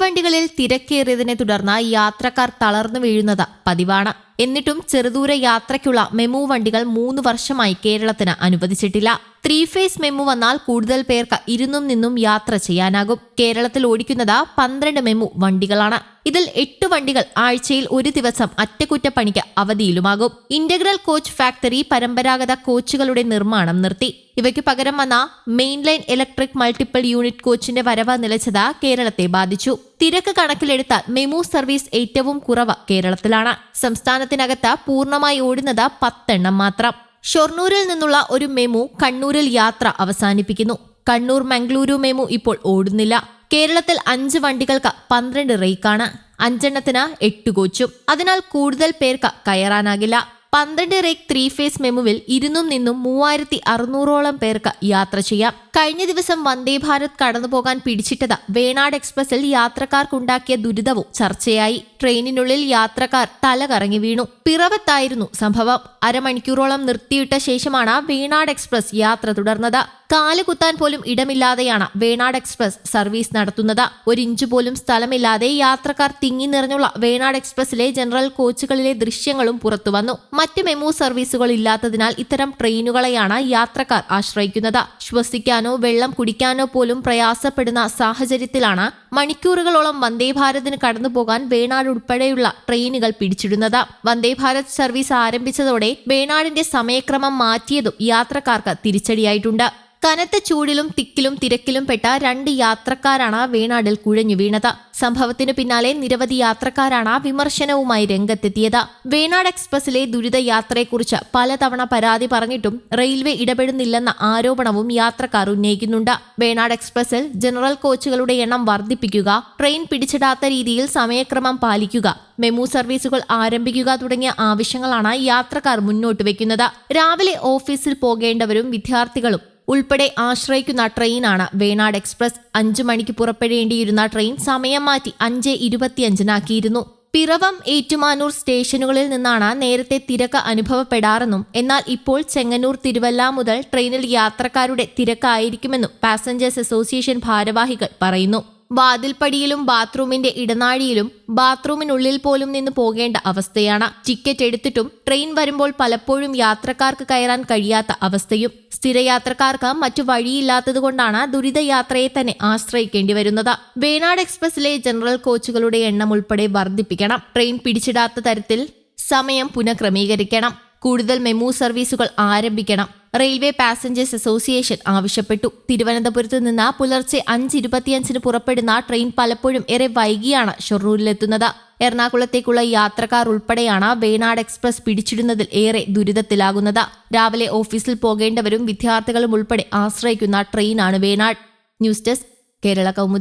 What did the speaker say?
തീവണ്ടികളിൽ തിരക്കേറിയതിനെ തുടർന്ന് യാത്രക്കാർ തളർന്നു വീഴുന്നത് പതിവാണ്. എന്നിട്ടും ചെറുദൂര യാത്രയ്ക്കുള്ള മെമു വണ്ടികൾ മൂന്ന് വർഷമായി കേരളത്തിന് അനുവദിച്ചിട്ടില്ല. ത്രീ ഫേസ് മെമു വന്നാൽ കൂടുതൽ പേർക്ക് ഇരുന്നും നിന്നും യാത്ര ചെയ്യാനാകും. കേരളത്തിൽ ഓടിക്കുന്നത് പന്ത്രണ്ട് മെമു വണ്ടികളാണ്. ഇതിൽ എട്ട് വണ്ടികൾ ആഴ്ചയിൽ ഒരു ദിവസം അറ്റകുറ്റപ്പണിക്ക് അവധിയിലുമാകും. ഇന്റഗ്രൽ കോച്ച് ഫാക്ടറി പരമ്പരാഗത കോച്ചുകളുടെ നിർമ്മാണം നിർത്തി. ഇവയ്ക്ക് പകരം വന്ന മെയിൻലൈൻ ഇലക്ട്രിക് മൾട്ടിപ്പിൾ യൂണിറ്റ് കോച്ചിന്റെ വരവ് നിലച്ചത് കേരളത്തെ ബാധിച്ചു. തിരക്ക് കണക്കിലെടുത്താൽ മെമു സർവീസ് ഏറ്റവും കുറവ് കേരളത്തിലാണ്. സംസ്ഥാനത്തിനകത്ത് പൂർണമായി ഓടുന്നത് പത്തെണ്ണം മാത്രം. ഷൊർണൂരിൽ നിന്നുള്ള ഒരു മെമു കണ്ണൂരിൽ യാത്ര അവസാനിപ്പിക്കുന്നു. കണ്ണൂർ മംഗളൂരു മെമു ഇപ്പോൾ ഓടുന്നില്ല. കേരളത്തിൽ അഞ്ച് വണ്ടികൾക്ക് പന്ത്രണ്ട് റേക്കാണ്. അഞ്ചെണ്ണത്തിന് എട്ട് കോച്ചും. അതിനാൽ കൂടുതൽ പേർക്ക് കയറാനാകില്ല. പന്ത്രണ്ട് റേക്ക് ത്രീ ഫേസ് മെമുവിൽ ഇരുന്നും നിന്നും മൂവായിരത്തി അറുന്നൂറോളം പേർക്ക് യാത്ര ചെയ്യാം. കഴിഞ്ഞ ദിവസം വന്ദേ ഭാരത് കടന്നുപോകാൻ പിടിച്ചിട്ടത് വേണാട് എക്സ്പ്രസിൽ യാത്രക്കാർക്കുണ്ടാക്കിയ ദുരിതവും ചർച്ചയായി. ട്രെയിനിനുള്ളിൽ യാത്രക്കാർ തല കറങ്ങി വീണു. പിറവത്തായിരുന്നു സംഭവം. അരമണിക്കൂറോളം നിർത്തിയിട്ട ശേഷമാണ് വേണാട് എക്സ്പ്രസ് യാത്ര തുടർന്നത്. കാലുകുത്താൻ പോലും ഇടമില്ലാതെയാണ് വേണാട് എക്സ്പ്രസ് സർവീസ് നടത്തുന്നത്. ഒരു ഇഞ്ച് പോലും സ്ഥലമില്ലാതെ യാത്രക്കാർ തിങ്ങി നിറഞ്ഞുള്ള വേണാട് എക്സ്പ്രസിലെ ജനറൽ കോച്ചുകളിലെ ദൃശ്യങ്ങളും പുറത്തുവന്നു മറ്റ് മെമു സർവീസുകൾ ഇല്ലാത്തതിനാൽ ഇത്തരം ട്രെയിനുകളെയാണ് യാത്രക്കാർ ആശ്രയിക്കുന്നത്. ശ്വസിക്കാനോ വെള്ളം കുടിക്കാനോ പോലും പ്രയാസപ്പെടുന്ന സാഹചര്യത്തിലാണ് മണിക്കൂറുകളോളം വന്ദേഭാരതിന് കടന്നുപോകാൻ വേണാട് ഉൾപ്പെടെയുള്ള ട്രെയിനുകൾ പിടിച്ചിടുന്നത്. വന്ദേഭാരത് സർവീസ് ആരംഭിച്ചതോടെ വേണാടിന്റെ സമയക്രമം മാറ്റിയതും യാത്രക്കാർക്ക് തിരിച്ചടിയായിട്ടുണ്ട്. കനത്ത ചൂടിലും തിക്കിലും തിരക്കിലും പെട്ട രണ്ട് യാത്രക്കാരാണ് വേണാടിൽ കുഴഞ്ഞു വീണത്. സംഭവത്തിനു പിന്നാലെ നിരവധി യാത്രക്കാരാണ് വിമർശനവുമായി രംഗത്തെത്തിയത്. വേണാട് എക്സ്പ്രസിലെ ദുരിത യാത്രയെക്കുറിച്ച് പലതവണ പരാതി പറഞ്ഞിട്ടും റെയിൽവേ ഇടപെടുന്നില്ലെന്ന ആരോപണവും യാത്രക്കാർ ഉന്നയിക്കുന്നുണ്ട്. വേണാട് എക്സ്പ്രസിൽ ജനറൽ കോച്ചുകളുടെ എണ്ണം വർദ്ധിപ്പിക്കുക ട്രെയിൻ പിടിച്ചിടാത്ത രീതിയിൽ സമയക്രമം പാലിക്കുക മെമു സർവീസുകൾ ആരംഭിക്കുക തുടങ്ങിയ ആവശ്യങ്ങളാണ് യാത്രക്കാർ മുന്നോട്ട് വെക്കുന്നത് രാവിലെ ഓഫീസിൽ പോകേണ്ടവരും വിദ്യാർത്ഥികളും ഉൾപ്പെടെ ആശ്രയിക്കുന്ന ട്രെയിനാണ് വേണാട് എക്സ്പ്രസ്. അഞ്ചു മണിക്ക് പുറപ്പെടേണ്ടിയിരുന്ന ട്രെയിൻ സമയം മാറ്റി അഞ്ച് ഇരുപത്തിയഞ്ചിനാക്കിയിരുന്നു. പിറവം ഏറ്റുമാനൂർ സ്റ്റേഷനുകളിൽ നിന്നാണ് നേരത്തെ തിരക്ക് അനുഭവപ്പെടാറെന്നും എന്നാൽ ഇപ്പോൾ ചെങ്ങന്നൂർ തിരുവല്ല മുതൽ ട്രെയിനിൽ യാത്രക്കാരുടെ തിരക്കായിരിക്കുമെന്നും പാസഞ്ചേഴ്സ് അസോസിയേഷൻ ഭാരവാഹികൾ പറയുന്നു. വാതിൽപ്പടിയിലും ബാത്റൂമിന്റെ ഇടനാഴിയിലും ബാത്റൂമിനുള്ളിൽ പോലും നിന്ന് പോകേണ്ട അവസ്ഥയാണ്. ടിക്കറ്റ് എടുത്തിട്ടും ട്രെയിൻ വരുമ്പോൾ പലപ്പോഴും യാത്രക്കാർക്ക് കയറാൻ കഴിയാത്ത അവസ്ഥയും സ്ഥിരയാത്രക്കാർക്ക് മറ്റു വഴിയില്ലാത്തതുകൊണ്ടാണ് ദുരിതയാത്രയെ തന്നെ ആശ്രയിക്കേണ്ടി വരുന്നത്. വേണാട് എക്സ്പ്രസിലെ ജനറൽ കോച്ചുകളുടെ എണ്ണം ഉൾപ്പെടെ വർദ്ധിപ്പിക്കണം. ട്രെയിൻ പിടിച്ചിടാത്ത തരത്തിൽ സമയം പുനഃക്രമീകരിക്കണം. കൂടുതൽ മെമു സർവീസുകൾ ആരംഭിക്കണം. റെയിൽവേ പാസഞ്ചേഴ്സ് അസോസിയേഷൻ ആവശ്യപ്പെട്ടു. തിരുവനന്തപുരത്ത് നിന്ന് പുലർച്ചെ അഞ്ച് ഇരുപത്തിയഞ്ചിന് പുറപ്പെടുന്ന ട്രെയിൻ പലപ്പോഴും ഏറെ വൈകിയാണ് ഷൊർണൂരിലെത്തുന്നത്. എറണാകുളത്തേക്കുള്ള യാത്രക്കാർ ഉൾപ്പെടെയാണ് വേണാട് എക്സ്പ്രസ് പിടിച്ചിടുന്നതിൽ ഏറെ ദുരിതത്തിലാകുന്നത്. രാവിലെ ഓഫീസിൽ പോകേണ്ടവരും വിദ്യാർത്ഥികളും ഉൾപ്പെടെ ആശ്രയിക്കുന്ന ട്രെയിനാണ് Venad. News desk Kerala Kaumudi.